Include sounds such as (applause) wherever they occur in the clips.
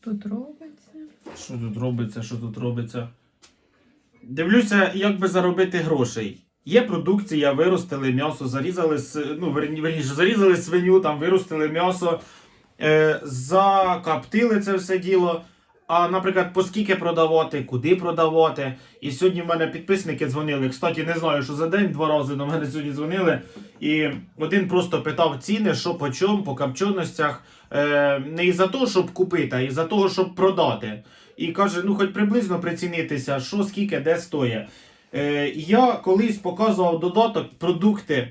Тут робиться. Що тут робиться, що тут робиться? Дивлюся, як би заробити грошей. Є продукція, виростили м'ясо, зарізали, ну, верніше, зарізали свиню, там виростили м'ясо, е, закоптили це все діло. А, наприклад, по скільки продавати, куди продавати. І сьогодні в мене підписники дзвонили. Кстати, не знаю, що за день два рази до мене сьогодні дзвонили. І один просто питав ціни, що по чому, по копченостях. Е, не із-за того, щоб купити, а із-за того, щоб продати. І каже, ну хоч приблизно прицінитися, що скільки де стоїть. Е, я колись показував додаток продукти.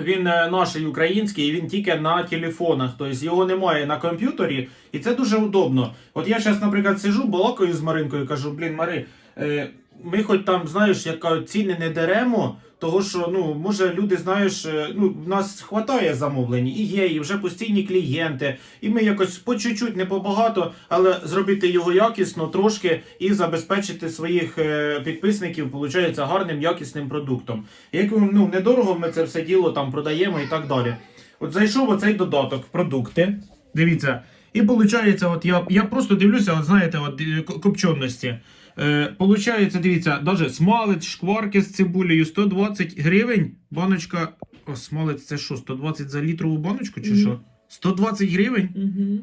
Він е, наш український, і він тільки на телефонах, тобто його немає на комп'ютері, і це дуже удобно. От я зараз, наприклад, сижу, балакаю з Маринкою, кажу, блін, Мари, е, ми хоч там, знаєш, як ціни не деремо, того що, ну, може, люди, знаєш, е, ну, в нас хватає замовлень, і є, і вже постійні клієнти, і ми якось по чуть-чуть, не побагато, але зробити його якісно трошки і забезпечити своїх е, підписників, виходить, гарним якісним продуктом. Як ну, недорого ми це все діло там продаємо і так далі. От зайшов оцей додаток, продукти. Дивіться. І виходить, от я, я просто дивлюся, от знаєте, от е, копченості. Е, получається, дивіться, даже смалець, шкварки з цибулею 120 гривень. Баночка. О, смалець це що, 120 за літрову баночку чи Мгм. що? 120 гривень? Угу.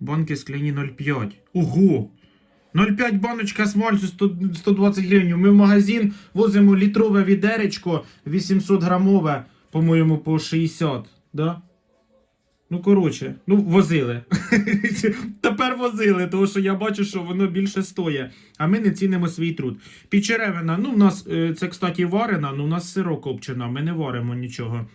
Банки скляні 0,5. Ого! 0,5 баночка смальцю 120 гривень. Ми в магазин возимо літрове відеречко 800 грамове, по-моєму, по 60. Да? Ну, коротше, ну, возили. (laughs) Тепер возили, тому що я бачу, що воно більше стоїть. А ми не цінимо свій труд. Підчеревина, ну, в нас е, це, кстати, варена, ну, у нас сирокопчена, ми не варимо нічого.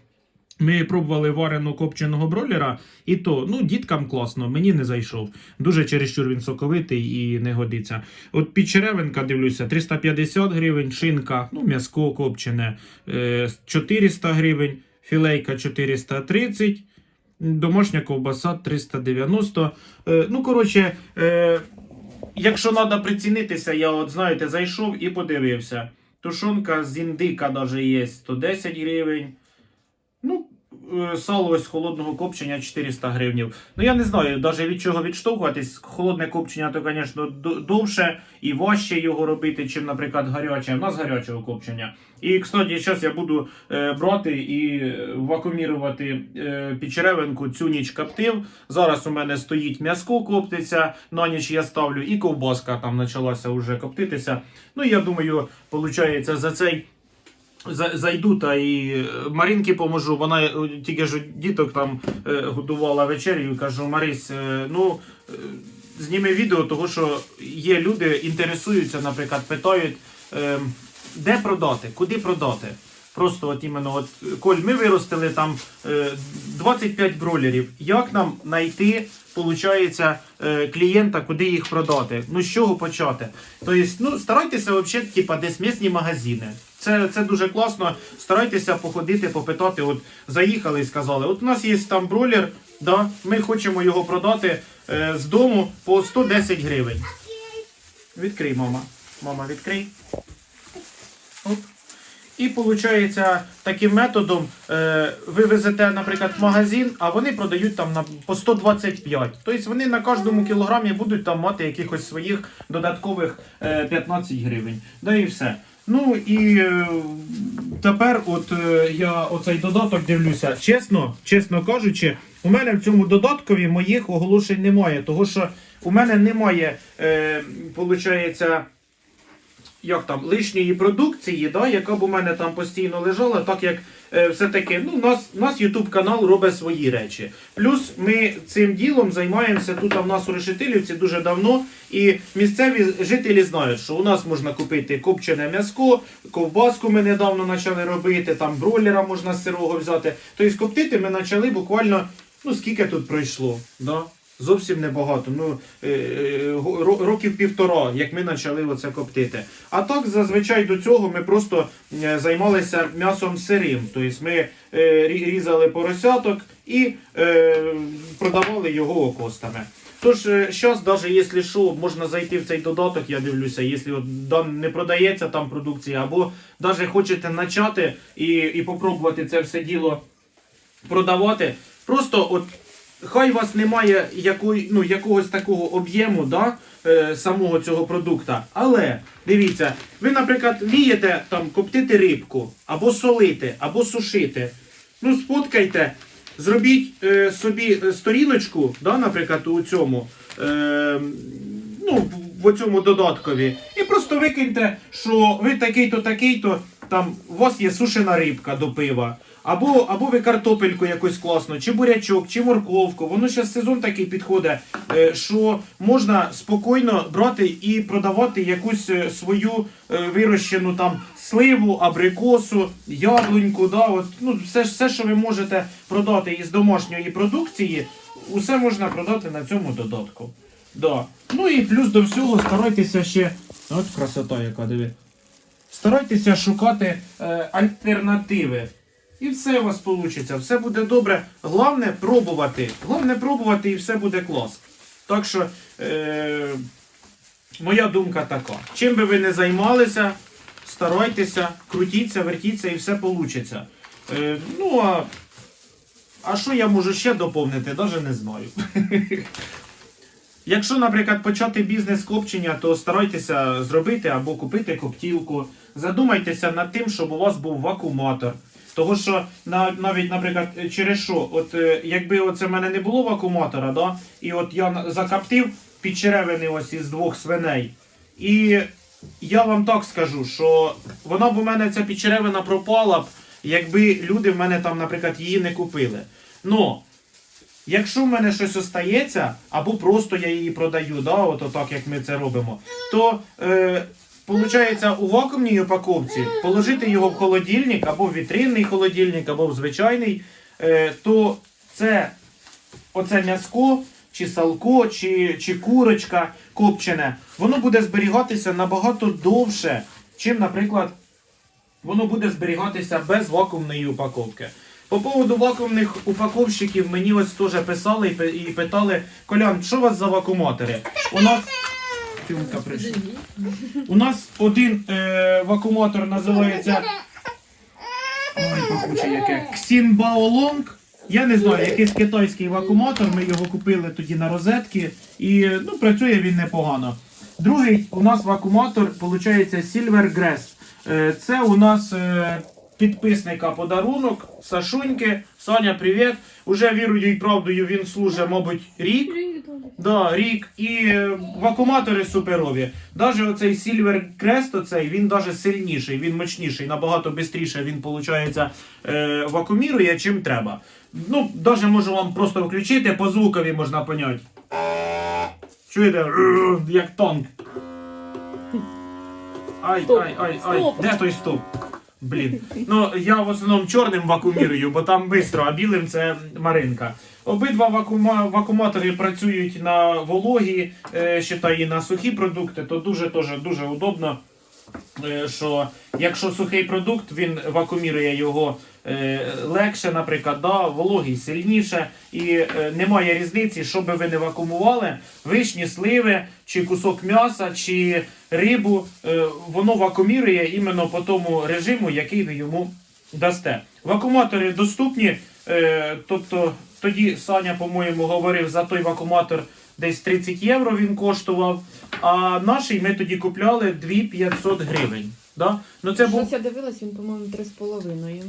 Ми пробували варену копченого бройлера, і то, ну, діткам класно, мені не зайшов. Дуже чересчур він соковитий і не годиться. От підчеревинка, дивлюся, 350 гривень, шинка, ну, м'яско копчене, е, 400 гривень, філейка 430, домашня ковбаса 390. Е, ну, коротше, е, якщо треба прицінитися, я от, знаєте, зайшов і подивився. Тушонка з індика навіть є 110 гривень. Е, сало ось холодного копчення 400 гривнів. Ну я не знаю, навіть від чого відштовхуватись. Холодне копчення, то, звісно, довше і важче його робити, чим, наприклад, гаряче. У нас гарячого копчення. І, кстати, зараз я буду е, брати і вакуумірувати е, підчеревинку, цю ніч коптив. Зараз у мене стоїть м'яско коптиться, на ніч я ставлю, і ковбаска там почалася вже коптитися. Ну, я думаю, виходить, за цей зайду та і е, Марінки поможу. Вона е, тільки ж діток там е, годувала вечерю кажу, Марись, ну зніми відео, того що є люди, інтересуються, наприклад, питають, де продати, куди продати. Просто от іменно, от Коль, ми виростили там е, 25 бролерів. Як нам знайти, клієнта, куди їх продати? Ну з чого почати? Тобто, ну старайтеся взагалі, типа, десь місні магазини. Це, це дуже класно. Старайтеся походити, попитати. От заїхали і сказали, от у нас є там бролер, да, ми хочемо його продати е, з дому по 110 гривень. Відкрий, мама. Мама, відкрий. Оп. І виходить, таким методом е, ви везете, наприклад, в магазин, а вони продають там на, по 125. Тобто вони на кожному кілограмі будуть там мати якихось своїх додаткових е, 15 гривень. Да і все. Ну і е, тепер, от е, я оцей додаток дивлюся. Чесно, чесно кажучи, у мене в цьому додаткові моїх оголошень немає, того що у мене немає, е, виходить, як там, лишньої продукції, да, яка б у мене там постійно лежала, так як все-таки ну, нас, у нас YouTube канал робить свої речі. Плюс ми цим ділом займаємося тут а в нас у Решетилівці дуже давно. І місцеві жителі знають, що у нас можна купити копчене м'яско, ковбаску ми недавно почали робити, там бройлера можна з сирого взяти. Тобто коптити ми почали буквально, ну скільки тут пройшло. Да? Зовсім небагато. Ну, е, е, років півтора, як ми почали оце коптити. А так, зазвичай до цього ми просто е, займалися м'ясом сирим. Тобто ми різали поросяток і продавали його окостами. Тож, зараз, навіть якщо що, можна зайти в цей додаток, я дивлюся, якщо не продається там продукція, або навіть хочете почати і, і попробувати це все діло продавати. Просто от хай у вас немає якої, ну, якогось такого об'єму да, е, самого цього продукта. Але дивіться, ви, наприклад, вмієте там коптити рибку, або солити, або сушити. Ну, сфоткайте, зробіть е, собі е, сторіночку, да, наприклад, у цьому. Е, ну, в цьому додаткові. І просто викиньте, що ви такий-то, такий-то, там у вас є сушена рибка до пива. Або, або ви картопельку якусь класну, чи бурячок, чи морковку. Воно зараз сезон такий підходить, е, що можна спокійно брати і продавати якусь е, свою е, вирощену там сливу, абрикосу, яблуньку. Да, от, ну, все, все, що ви можете продати із домашньої продукції, усе можна продати на цьому додатку. Да. Ну і плюс до всього старайтеся ще. От красота, яка диви. Старайтеся шукати е, альтернативи. І все у вас вийде, все буде добре. Головне пробувати. Головне пробувати і все буде клас. Так що, е, моя думка така. Чим би ви не займалися, старайтеся, крутіться, вертіться і все вийде. Е, ну а, а що я можу ще доповнити, навіть не знаю. (laughs) Якщо, наприклад, почати бізнес копчення, то старайтеся зробити або купити коптілку. Задумайтеся над тим, щоб у вас був вакууматор. Того що навіть, наприклад, через що, от е, якби оце в мене не було вакууматора, да, і от я закоптив під черевини ось із двох свиней. І я вам так скажу, що вона б у мене ця підчеревина пропала б, якби люди в мене там, наприклад, її не купили. Но Якщо в мене щось остається, або просто я її продаю, да, от отак, як ми це робимо, то е, Получається, у вакуумній упаковці положити його в холодильник, або в вітринний холодильник, або в звичайний, е, то це оце м'яско, чи салко, чи, чи курочка копчене, воно буде зберігатися набагато довше, чим, наприклад, воно буде зберігатися без вакуумної упаковки. По поводу вакуумних упаковщиків мені ось теж писали і питали, Колян, що у вас за вакууматори? У нас. Тюмка прийшла. У нас один е, вакууматор називається. Ой, пахуче яке. Ксінбаолонг. Я не знаю, якийсь китайський вакууматор. Ми його купили тоді на розетки. І ну, працює він непогано. Другий у нас вакууматор, виходить, Silvergrass. Е, Це у нас е, підписника подарунок, Сашуньки. Саня, привіт. Уже вірою і правдою він служить, мабуть, рік. Да, рік. І е, вакууматори суперові. Даже оцей Silver Crest, оцей, він даже сильніший, він мощніший, набагато швидше він, виходить, е, вакуумірує, чим треба. Ну, даже можу вам просто включити, по звукові можна поняти. Чуєте? Як танк. Ай, ай, ай, ай. Де той стоп? Блін. Ну, я в основному чорним вакуумірую, бо там швидко, а білим це Маринка. Обидва вакуума, вакууматори працюють на вологі, е, считай, і на сухі продукти, то дуже дуже дуже удобно. Е, Що якщо сухий продукт, він вакуумірує його е, легше, наприклад, да, вологий сильніше, і е, немає різниці, що би ви не вакуумували, вишні, сливи, чи кусок м'яса, чи рибу, воно вакуумірує іменно по тому режиму, який ви йому дасте. Вакууматори доступні, тобто тоді Саня, по-моєму, говорив за той вакууматор десь 30 євро він коштував, а наший ми тоді купляли 2500 гривень. Да? Ну, це був Щось я дивилась, він, по-моєму, 3,5.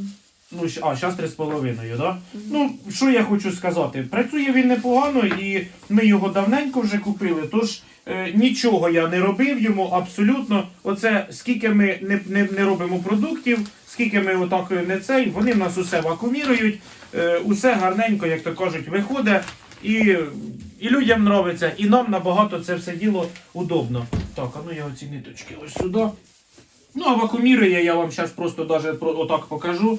Ну, а, зараз 3,5, да? Ну, що я хочу сказати? Працює він непогано, і ми його давненько вже купили. Тож е, нічого я не робив йому абсолютно. Оце скільки ми не, не, не робимо продуктів, скільки ми отак е, не цей, вони в нас усе вакуумірують, усе гарненько, як то кажуть, виходить. І, і людям подобається, і нам набагато це все діло удобно. Так, а ну я оці ниточки ось сюди. Ну, а вакуумірує, я вам зараз просто даже отак покажу.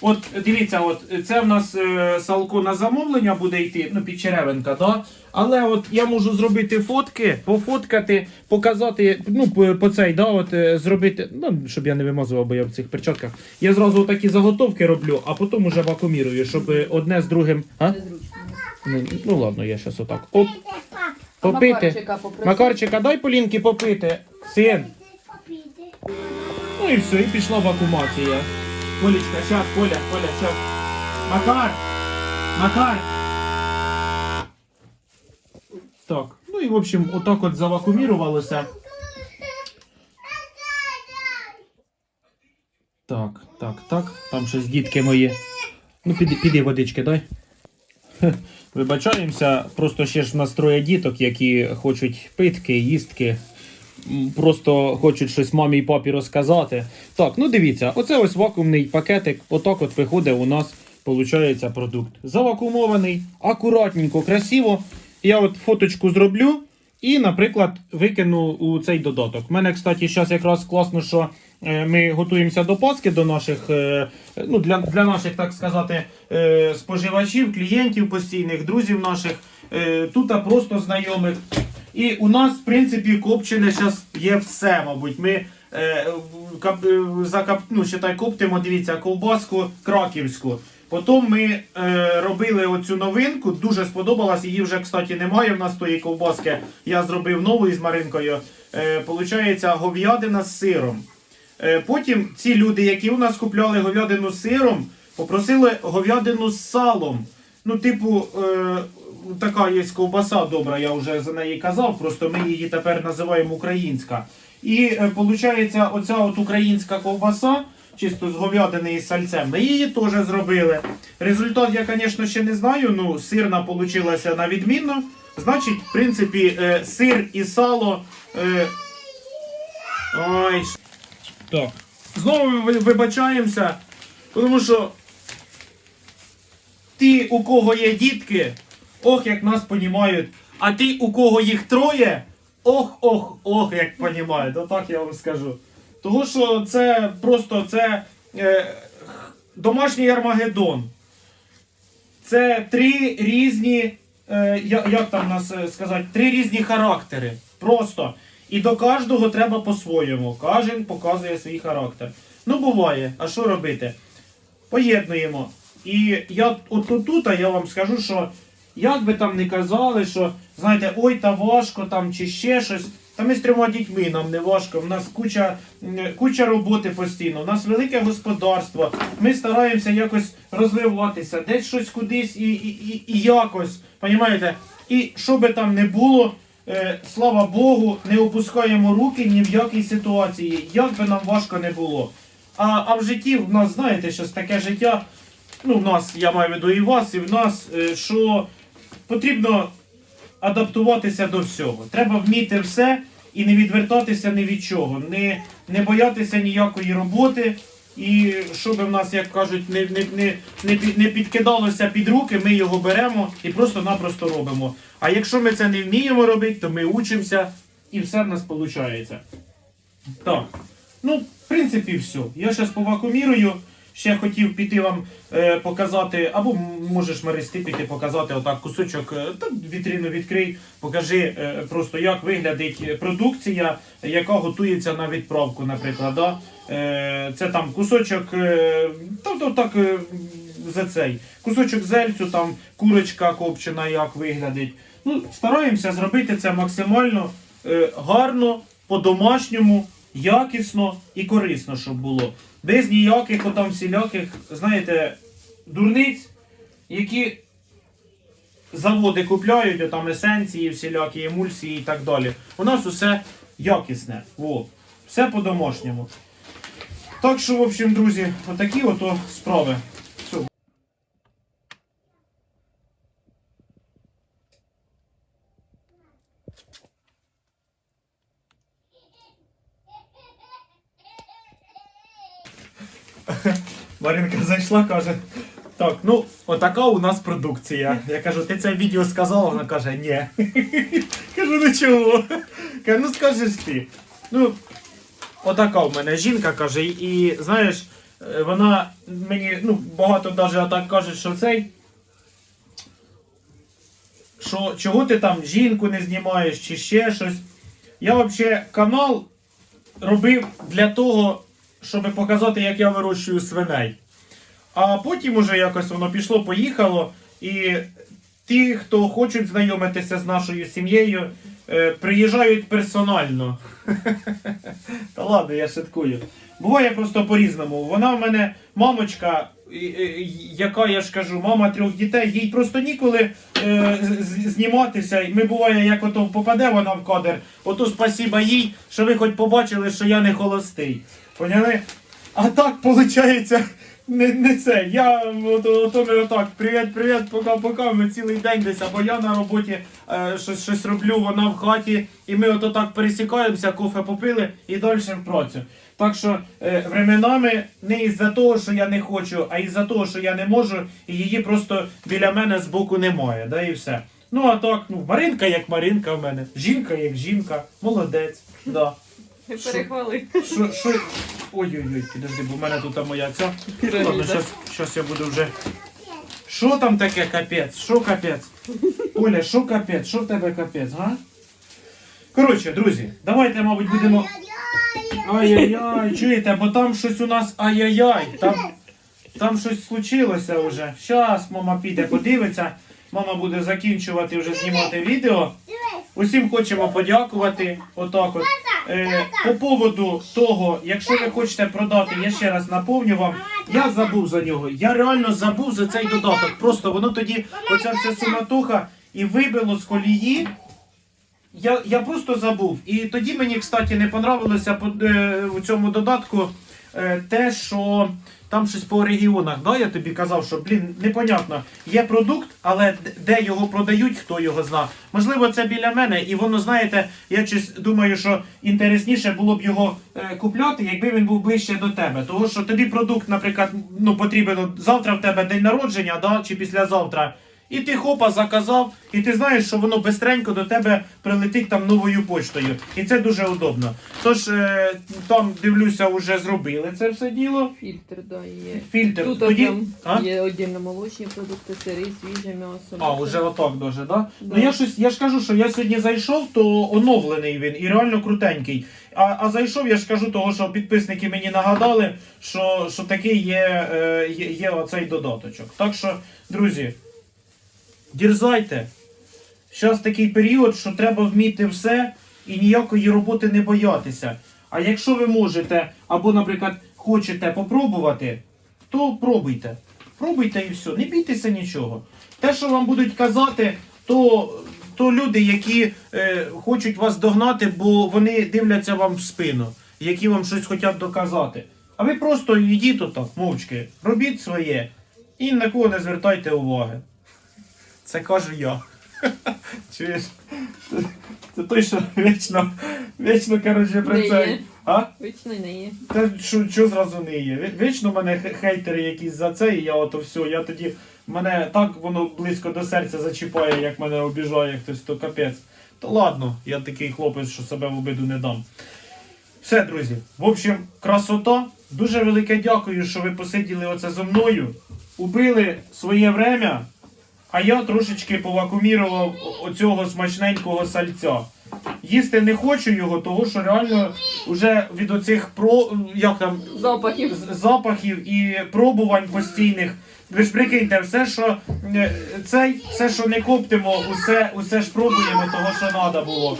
От дивіться, от це в нас е, салко на замовлення буде йти, ну підчеревинка, да? Але от я можу зробити фотки, пофоткати, показати, ну, по, по цей, да, от е, зробити, ну, щоб я не вимазував, бо я в цих перчатках. Я зразу такі заготовки роблю, а потім уже вакуумірую, щоб е, одне з другим. А? Ну, ну ладно, я зараз отак. Оп, попити. Макарчика попросив. Макарчика, дай Полінки попити. Син. Ну і все, і пішла вакуумація. Полічка, щас, Коля, Коля, щас. Макар! Макар! Так, ну і в общем, отак от завакумірувалося. Так, так, так. Там щось дітки мої. Ну, піди, піди водички, дай. Вибачаємося, просто ще ж в нас троє діток, які хочуть питки, їстки. Просто хочуть щось мамі і папі розказати. Так, ну дивіться, оце ось вакуумний пакетик. Отак от виходить у нас, виходить, продукт. Завакуумований, акуратненько, красиво. Я от фоточку зроблю і, наприклад, викину у цей додаток. У мене, кстати, зараз якраз класно, що е, ми готуємося до Пасхи, до наших, е, ну, для, для наших, так сказати, е, споживачів, клієнтів постійних, друзів наших, тут просто знайомих. І у нас, в принципі, копчене зараз є все, мабуть. Ми е, кап, е, закап, ну, считай, коптимо, дивіться, ковбаску краківську. Потім ми е, робили оцю новинку, дуже сподобалась. Її вже, кстати, немає в нас тої ковбаски. Я зробив нову із Маринкою. Е, получається говядина з сиром. Е, потім ці люди, які у нас купляли говядину з сиром, попросили говядину з салом. Ну, типу, е, така є ковбаса добра, я вже за неї казав, просто ми її тепер називаємо українська. І е, виходить, оця от українська ковбаса, чисто з говядини і сальцем, ми її теж зробили. Результат я, звісно, ще не знаю. Ну, сирна получилася на відмінно. Значить, в принципі, е, сир і сало. Е, ой, так. Знову вибачаємося, тому що ті, у кого є дітки, ох, як нас понімають. А ті, у кого їх троє, ох, ох, ох, як понімають. Отак я вам скажу. Тому що це просто це е, домашній Армагеддон. Це три різні, е, як там нас е, сказати, три різні характери. Просто. І до кожного треба по-своєму. Кожен показує свій характер. Ну, буває, а що робити? Поєднуємо. І я от тут, я вам скажу, що як би там не казали, що знаєте, ой, та важко там чи ще щось. Та ми з трьома дітьми нам не важко. У нас куча, куча роботи постійно, у нас велике господарство. Ми стараємося якось розвиватися, десь щось кудись і, і, і, і якось. Понімаєте? І що би там не було, е, слава Богу, не опускаємо руки ні в якій ситуації, як би нам важко не було. А, а в житті в нас, знаєте, щось таке життя. Ну, в нас, я маю в виду і вас, і в нас, е, що потрібно адаптуватися до всього. Треба вміти все і не відвертатися ні від чого, не, не боятися ніякої роботи. І щоб в нас, як кажуть, не, не, не, не, не підкидалося під руки, ми його беремо і просто-напросто робимо. А якщо ми це не вміємо робити, то ми учимося і все в нас виходить. Так. Ну, в принципі, все. Я зараз повакумірую. Ще хотів піти вам е, показати, або можеш Маристи піти показати отак кусочок, е, та вітрину відкрий, покажи е, просто, як виглядить продукція, яка готується на відправку, наприклад. Да? Е, це там кусочок, е, та, так, е, за цей, кусочок зельцю, там курочка копчена, як виглядить. Ну, стараємося зробити це максимально е, гарно, по-домашньому, якісно і корисно, щоб було. Без ніяких потім всіляких, знаєте, дурниць, які заводи купляють, там есенції, всілякі емульсії і так далі. У нас усе якісне. Во. Все по-домашньому. Так що, в общем, друзі, отакі ото справи. Все. Маринка зайшла, каже. Так, ну, отака у нас продукція. Я кажу, ти це відео сказала? Вона каже, ні. (laughs) Кажу, ну чого? Каже, ну скажеш ти. Ну, отака в мене жінка каже, і, і знаєш, е, вона мені ну, багато навіть так каже, що цей. Що чого ти там жінку не знімаєш чи ще щось. Я взагалі канал робив для того, щоб показати, як я вирощую свиней. А потім уже якось воно пішло, поїхало. І ті, хто хочуть знайомитися з нашою сім'єю, е, приїжджають персонально. (laughs) Та ладно, я шуткую. Буває просто по-різному. Вона в мене мамочка, яка я ж кажу, мама трьох дітей, їй просто ніколи е, зніматися. Ми буває, як ото попаде вона в кадр, ото спасіба їй, що ви хоч побачили, що я не холостий. Поняли? А так виходить. Не, не це. Я от, ото ми отак. Привіт, привіт, пока, пока. Ми цілий день десь, або я на роботі е, щось, щось роблю, вона в хаті, і ми ото так пересікаємося, кофе попили і далі в працю. Так що е, временами не із-за того, що я не хочу, а із-за того, що я не можу, і її просто біля мене збоку немає. Да, і все. Ну а так, ну, Маринка як Маринка в мене, жінка як жінка, молодець. Да. Не перехвали. Що, що... Ой-ой-ой, підожди, бо в мене тут моя ця. Ладно, щас, щас я буду вже. Що там таке капець? Що капець? Оля, що капець? Що в тебе капець, га? Коротше, друзі, давайте, мабуть, будемо. Ай-яй-яй, чуєте, бо там щось у нас ай-яй-яй. Там, там щось случилося вже. Щас мама піде, подивиться. Мама буде закінчувати вже знімати відео. Усім хочемо подякувати. Отак от. Е, по поводу того, якщо ви хочете продати, я ще раз наповню вам. Я забув за нього. Я реально забув за цей додаток. Просто воно тоді, оця вся суматоха і вибило з колії. Я, я просто забув. І тоді мені, кстати, не понравилося по- е, у цьому додатку е, те, що там щось по регіонах. Да? Я тобі казав, що блін, непонятно. Є продукт, але де його продають, хто його зна. Можливо, це біля мене, і воно, знаєте, я щось думаю, що інтересніше було б його е, купляти, якби він був ближче до тебе. Тому що тобі продукт, наприклад, ну потрібен завтра в тебе день народження, да? чи післязавтра. І ти хопа заказав, і ти знаєш, що воно бистренько до тебе прилетить там новою почтою. І це дуже удобно. Тож е, там дивлюся, вже зробили це все діло. Фільтр, да, є. Фільтр. Тут Тоді... А? є отдільно молочні продукти, сири, свіже м'ясо. А, вже отак дуже, да? Да. Ну я щось, я ж кажу, що я сьогодні зайшов, то оновлений він і реально крутенький. А, а зайшов, я ж кажу, того, що підписники мені нагадали, що, що такий є, е, є, є оцей додаточок. Так що, друзі, дірзайте. Зараз такий період, що треба вміти все і ніякої роботи не боятися. А якщо ви можете, або, наприклад, хочете попробувати, то пробуйте. Пробуйте і все, не бійтеся нічого. Те, що вам будуть казати, то, то люди, які е, хочуть вас догнати, бо вони дивляться вам в спину, які вам щось хочуть доказати. А ви просто йдіть отак, мовчки, робіть своє і на кого не звертайте уваги. Це кажу я. Чуєш? Це, той, що вічно, вічно, коротше, про це. А? Вічно не є. Та що, що зразу не є? Вічно в мене хейтери якісь за це, і я ото все, я тоді. Мене так воно близько до серця зачіпає, як мене обіжає хтось, то капець. То ладно, я такий хлопець, що себе в обиду не дам. Все, друзі. В общем, красота. Дуже велике дякую, що ви посиділи оце зо мною. Убили своє время, а я трошечки повакумірував оцього смачненького сальця. Їсти не хочу його, того що реально вже від оцих про як там Запахів. запахів і пробувань постійних. Ви ж прикиньте, все, що е, цей, все, що не коптимо, усе, усе ж пробуємо того, що треба було.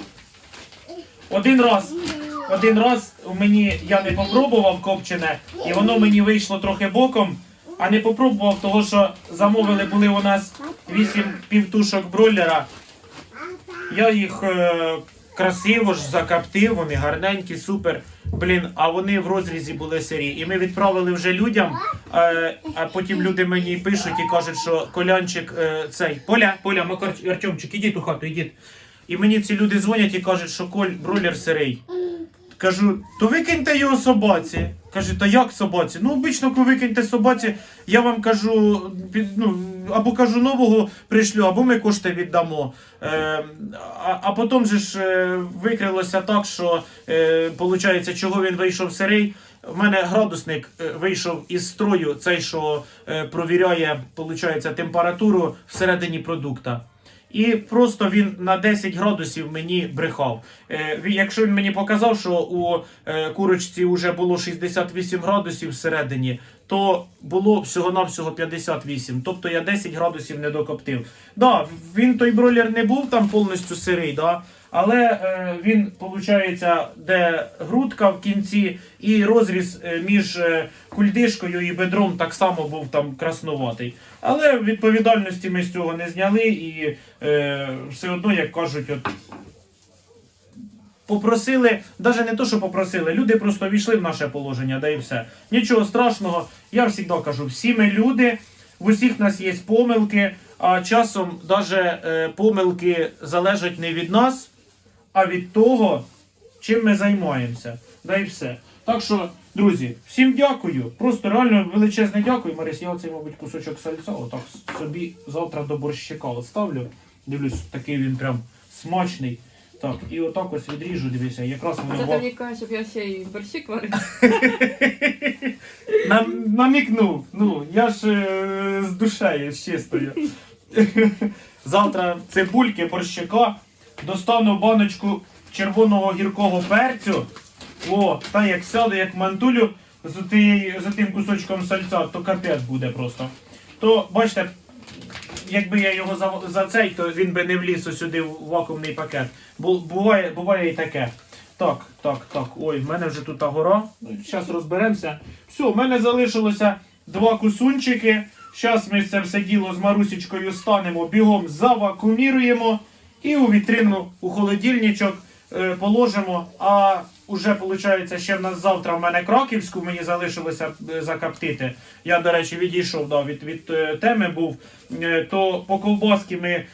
Один раз, один раз мені я не попробував копчене, і воно мені вийшло трохи боком, а не попробував того, що замовили були у нас 8 півтушок бройлера. Я їх е, красиво ж закоптив, вони гарненькі, супер. Блін, а вони в розрізі були сирі. І ми відправили вже людям, е, а потім люди мені пишуть і кажуть, що колянчик е, цей. Поля, Поля, Макар, Артемчик, ідіть у хату, ідіть. І мені ці люди дзвонять і кажуть, що коль бройлер сирий. Кажу, то викиньте його собаці. Каже, та як собаці? Ну, обично, коли викиньте собаці, я вам кажу, ну, або кажу нового пришлю, або ми кошти віддамо. Е, а, а потім же ж е, викрилося так, що е, виходить, чого він вийшов сирий. У мене градусник е, вийшов із строю, цей, що е, провіряє, виходить, температуру всередині продукта. І просто він на 10 градусів мені брехав. Е, якщо він мені показав, що у е, курочці вже було 68 градусів всередині, то було всього-навсього 58. Тобто я 10 градусів не докоптив. Да, він той бройлер не був там повністю сирий, да, Але е, він, виходить, де грудка в кінці, і розріз е, між е, кульдишкою і бедром так само був там краснуватий. Але відповідальності ми з цього не зняли і е, все одно, як кажуть, от. Попросили, навіть не то, що попросили, люди просто війшли в наше положення, да і все. Нічого страшного. Я завжди кажу, всі ми люди, в усіх нас є помилки, а часом навіть помилки залежать не від нас, а від того, чим ми займаємося. Да і все. Так що, друзі, всім дякую. Просто реально величезне дякую. Марис, я оцей, мабуть, кусочок сальця отак собі завтра до борщика оставлю. Дивлюсь, такий він прям смачний. Так, і отак ось відріжу, дивися, якраз воно ва- мені кажеш, щоб я ще й борщик варив. (laughs) Нам, намікнув. Ну, я ж е, з душею, з чистою. (laughs) Завтра цибульки, борщика, достану баночку червоного гіркого перцю. О, та як сяду, як мантулю з, тією- з тим кусочком сальця, то капець буде просто. То, бачите, якби я його за, за цей, то він би не вліз ось сюди в вакуумний пакет. Бу, буває, буває і таке. Так, так, так. Ой, в мене вже тут та гора. Ну, Зараз розберемося. Все, в мене залишилося два кусунчики. Зараз ми це все діло з Марусічкою станемо, бігом завакуміруємо і у вітрину, у холодильничок е, положимо. А уже, виходить, ще в нас завтра в мене краківську мені залишилося е, закоптити. Я, до речі, відійшов да, від, від е, теми був. То по ковбаски ми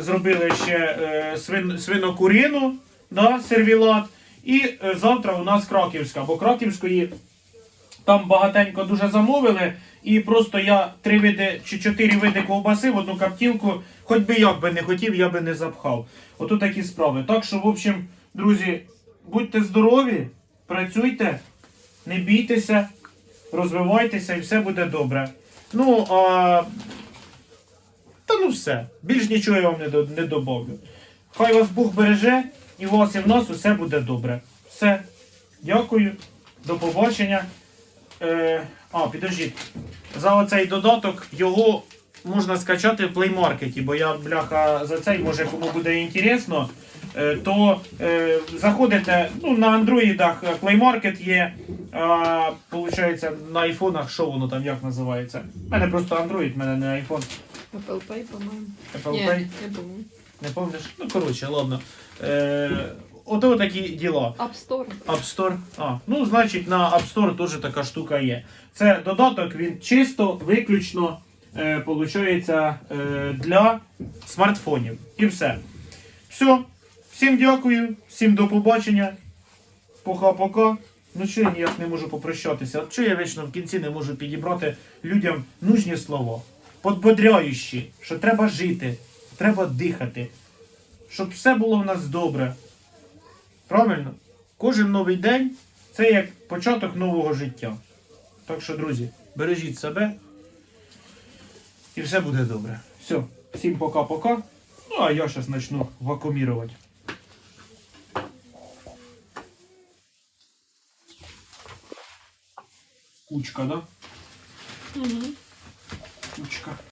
зробили ще свин, свинокурину, да, сервілат. І завтра у нас краківська, бо краківської там багатенько дуже замовили. І просто я три види чи чотири види ковбаси в одну каптілку, хоч би як би не хотів, я би не запхав. Ото такі справи. Так що, в общем, друзі, будьте здорові, працюйте, не бійтеся, розвивайтеся і все буде добре. Ну, а та ну все. Більш нічого я вам не, не добавлю. Хай вас Бог береже, і у вас і в нас усе буде добре. Все. Дякую. До побачення. Е, а, підождіть. За оцей додаток його можна скачати в Play Market, бо я, бляха, за цей, може, кому буде інтересно, е, то е, заходите ну, на андроїдах Play Market є. А, получається, на айфонах, що воно там як називається? У мене просто Android, в мене не iPhone. Apple Pay, по-моєму. Apple Ні, Pay. не помню. Не помниш? Ну, коротше, ладно. Е, ото такі діла. App Store. App Store. А, ну, значить, на App Store теж така штука є. Це додаток, він чисто, виключно, е, получається, е, для смартфонів. І все. Все. Всім дякую, всім до побачення. Пока-пока. Ну що я ніяк не можу попрощатися? От чого я вічно в кінці не можу підібрати людям нужні слова? Подбодряючі, що треба жити, треба дихати, щоб все було в нас добре. Правильно? Кожен новий день це як початок нового життя. Так що, друзі, бережіть себе і все буде добре. Все, всім пока-пока. Ну, а я зараз почну вакуумірувати. Кучка, да? Угу. Кучка.